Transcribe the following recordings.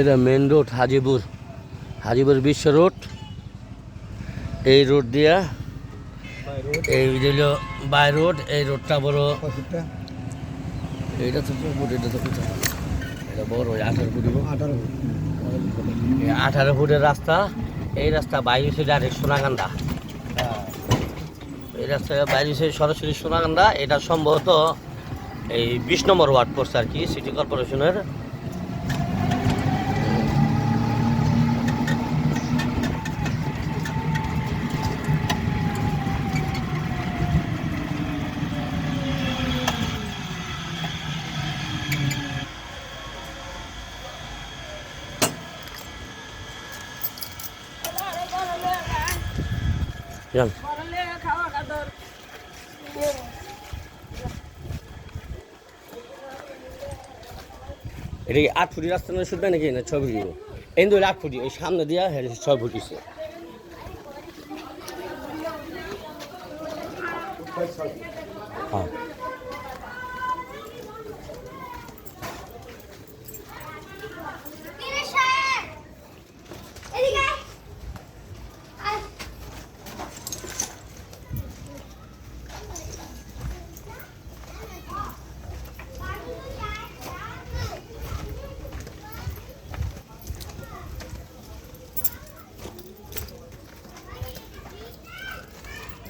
এটা main road Hajipur. Hajipur বিশ্ব road এই রোড দিয়া এই হলো বাই রোড এই রোডটা বড়। এইটা তো রোড এটা তো? এটা বড় আঠারো ফুট আঠারো আঠারো ফুটের রাস্তা এই রাস্তা বাইরে ছিল ডাইরেক্ট সোনাগান্দা এই রাস্তায় বাইরে ছিল সরাসরি সোনাগান্দা এটা সম্ভবত এই বিশ নম্বর ওয়ার্ড পড়ছে আর কি সিটি কর্পোরেশনের জান এটা কি আট ফুটি রাস্তা নয় শুধু নাকি? না, ছয় ফুটি এই তো আট ফুটি ওই সামনে দিয়া হ্যাঁ ছয় ফুটিছে। হ্যাঁ।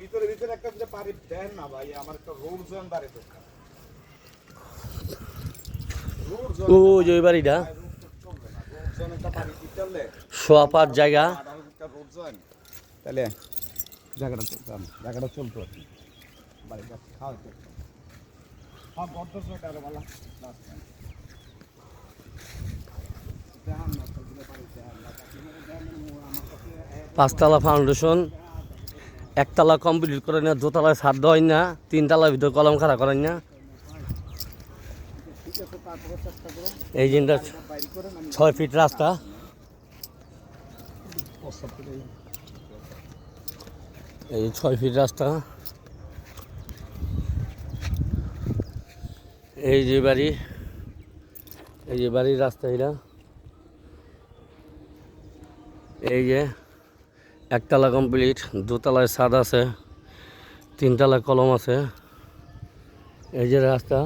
ভিতরে ভিতরে একটা যদি পারি দেন না ভাই আমার একটা রোড জোন বাড়ি দরকার। ও যে ওই বাড়িটা? সোয়াপার জায়গা। তাহলে জায়গাটা চলতাম জায়গাটা চলতো আর কি। খাওয়া চলতো হ্যাঁ পাঁচতলা ফাউন্ডেশন একতলা কমপ্লিট করে না দোতলায় ছাদ দেওয়াই না, তিনতলার ভিতরে কলম খাড়া করেন না। করুন এই করেন আমি ছয় ফিট রাস্তা। এই ছয় ফিট রাস্তা। এই যে বাড়ি, এই যে বাড়ির রাস্তা এটা। এই যে একতলা কমপ্লিট, দোতলায় ছাদ আছে, তিনতলা কলম আছে। এই যে রাস্তা,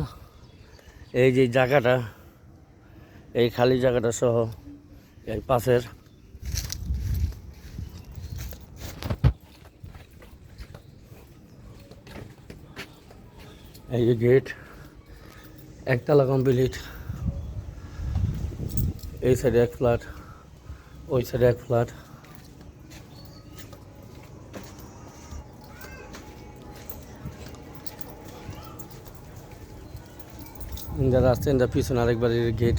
এই যে জায়গাটা, এই খালি জায়গাটা সহ এই পাশের। এই যে গেট, একতলা কমপ্লিট। এই সাইডে এক ফ্ল্যাট, ওই সাইডে এক ফ্ল্যাট। যারা আসছেন তার পিছনে আরেক বাড়ির গেট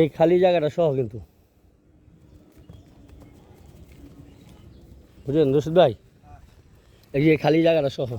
এই খালি জায়গাটা সহ কিন্তু। বুঝলেন, রশিদ ভাই? এই যে খালি জায়গাটা সহ।